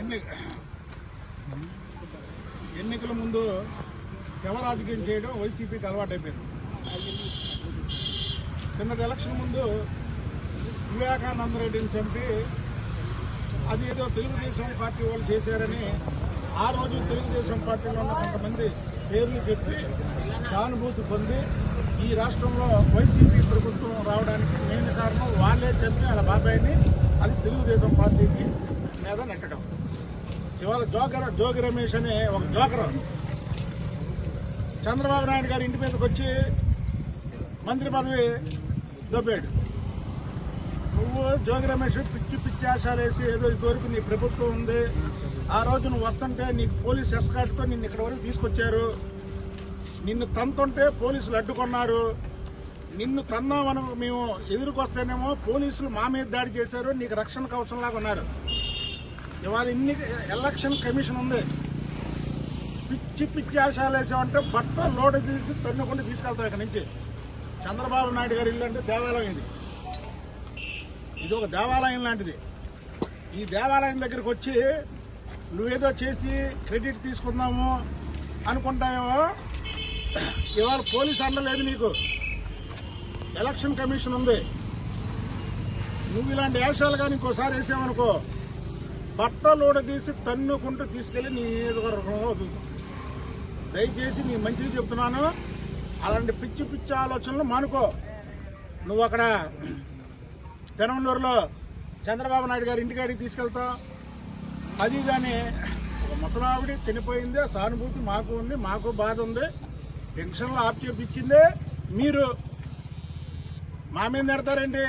ఎన్ని ఎన్నికల ముందు శవ రాజకీయం చేయడం వైసీపీకి అలవాటైపోయింది. కింద ఎలక్షన్ ముందు వివేకానంద రెడ్డిని చంపి అది ఏదో తెలుగుదేశం పార్టీ వాళ్ళు చేశారని ఆ రోజు తెలుగుదేశం పార్టీలో ఉన్న కొంతమంది పేర్లు చెప్పి సానుభూతి పొంది ఈ రాష్ట్రంలో వైసీపీ ప్రభుత్వం రావడానికి మెయిన్ కారణం వాళ్ళే చెప్పి వాళ్ళ బాబాయిని అది తెలుగుదేశం పార్టీకి మీద నెట్టడం. ఇవాళ జోకర్ జోగి రమేష్ అనే ఒక జోకర్. చంద్రబాబు నాయుడు గారి ఇంటి మీదకి వచ్చి మంత్రి పదవి దొబ్బాడు. నువ్వు జోగి రమేష్ పిచ్చి పిచ్చి ఆశాలు వేసి ఏదో ఇదివరకు నీ ప్రభుత్వం ఉంది. ఆ రోజు నువ్వు వస్తుంటే నీకు పోలీస్ ఎస్కాట్తో నిన్ను ఇక్కడ వరకు తీసుకొచ్చారు. నిన్ను తంతుంటే పోలీసులు అడ్డుకున్నారు. నిన్ను తన్నామను మేము ఎదురుకొస్తేనేమో పోలీసులు మా మీద దాడి చేశారు. నీకు రక్షణ కవచంలాగా ఉన్నారు. ఇవాళ ఇన్ని ఎలక్షన్ కమిషన్ ఉంది. పిచ్చి పిచ్చి ఆశాలు వేసామంటే బట్ట లోడ తీసి తన్నుకుంటూ తీసుకెళ్తాం ఇక్కడ నుంచి. చంద్రబాబు నాయుడు గారి ఇల్లు అంటే దేవాలయం ఇది. ఇది ఒక దేవాలయం లాంటిది. ఈ దేవాలయం దగ్గరికి వచ్చి నువ్వేదో చేసి క్రెడిట్ తీసుకుందాము అనుకుంటామేమో ఇవాళ పోలీస్ అనలేదు నీకు. ఎలక్షన్ కమిషన్ ఉంది. నువ్వు ఇలాంటి వేషాలు కానీ ఇంకోసారి వేసావనుకో. బట్టలోడ తీసి తన్నుకుంటూ తీసుకెళ్ళి నీ నియోజకవర్గంలో వదులుతాం దయచేసి నీ మంచిది చెప్తున్నాను. అలాంటి పిచ్చి పిచ్చి ఆలోచనలు మానుకో. నువ్వు అక్కడ పెనమలూరులో చంద్రబాబు నాయుడు గారి ఇంటికాడికి తీసుకెళ్తావు అది కానీ ఒక ముసలావిడి చనిపోయింది సానుభూతి మాకు ఉంది మాకు బాధ ఉంది. పెన్షన్లు ఆఫ్ చేపించిందే. మీరు మా మీద నడతారండి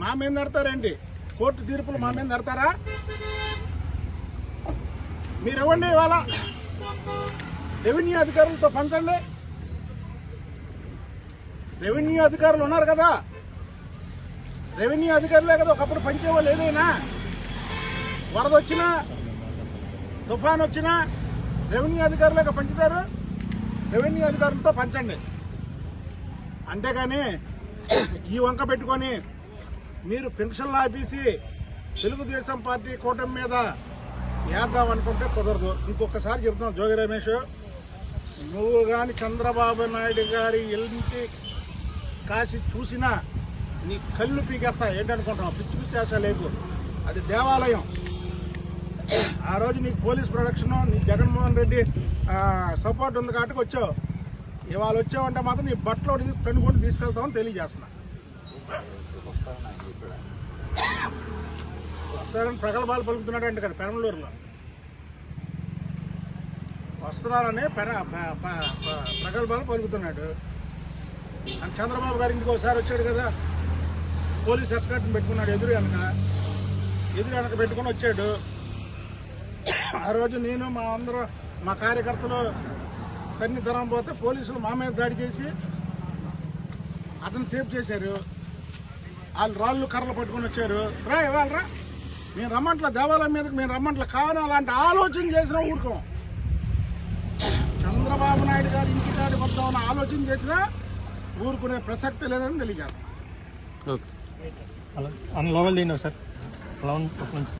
మా మీద నడతారండి కోర్టు తీర్పులు మా మీద నడతారా మీరు ఇవ్వండి ఇవాళ రెవెన్యూ అధికారులతో పంచండి? రెవెన్యూ అధికారులు ఉన్నారు కదా. రెవెన్యూ అధికారులే కదా ఒకప్పుడు పంచేవాళ్ళు ఏదైనా. వరద వచ్చినా తుఫాన్ వచ్చినా రెవెన్యూ అధికారులే పంచుతారు? రెవెన్యూ అధికారులతో పంచండి. అంతేగాని ఈ వంక పెట్టుకొని మీరు పెన్షన్లు ఆపేసి తెలుగుదేశం పార్టీ కూటమి మీద వేద్దాం అనుకుంటే కుదరదు. ఇంకొకసారి చెప్తాను జోగి రమేష్ నువ్వు కానీ చంద్రబాబు నాయుడు గారి ఇంటి కాసి చూసినా నీ కళ్ళు పీకేస్తా. ఏంటనుకుంటున్నావు? పిచ్చి పిచ్చి ఆశ లేదు. అది దేవాలయం. ఆ రోజు నీకు పోలీస్ ప్రొడక్షన్ నీ జగన్మోహన్ రెడ్డి సపోర్ట్ ఉంది కాబట్టి వచ్చావు. ఇవాళ వచ్చావంటే మాత్రం నీ బట్టలో కనుక్కొని తీసుకెళ్తామని తెలియజేస్తున్నా. వస్తారని ప్రగల్భాలు పలుకుతున్నాడు అంటే కదా పెరంలూరులో వస్తున్నారని పెన ప్రగల్భాలు పలుకుతున్నాడు. అని చంద్రబాబు గారి ఇంటికి ఒకసారి వచ్చాడు కదా. పోలీస్ ఎస్కాట్ని పెట్టుకున్నాడు ఎదురు వెనక. ఎదురు వెనక పెట్టుకొని వచ్చాడు. ఆ రోజు నేను మా అందరూ మా కార్యకర్తలు తన్ని ధరం పోతే పోలీసులు మా మీద దాడి చేసి అతను సేఫ్ చేశారు. వాళ్ళు రాళ్ళు కర్రలు పట్టుకొని వచ్చారు. రా ఇవాళ రా. మేము రమ్మంట్ల దేవాలయం మీదకి మేము రమ్మంట్ల కావాలి అలాంటి ఆలోచన చేసినా ఊరుకోం. చంద్రబాబు నాయుడు గారి ఇంటికాడి వద్దామని ఆలోచన చేసినా ఊరుకునే ప్రసక్తి లేదని తెలియజేస్తాం. ఓకే. అలా అన్న లోపల తిన్నావు సార్? అలా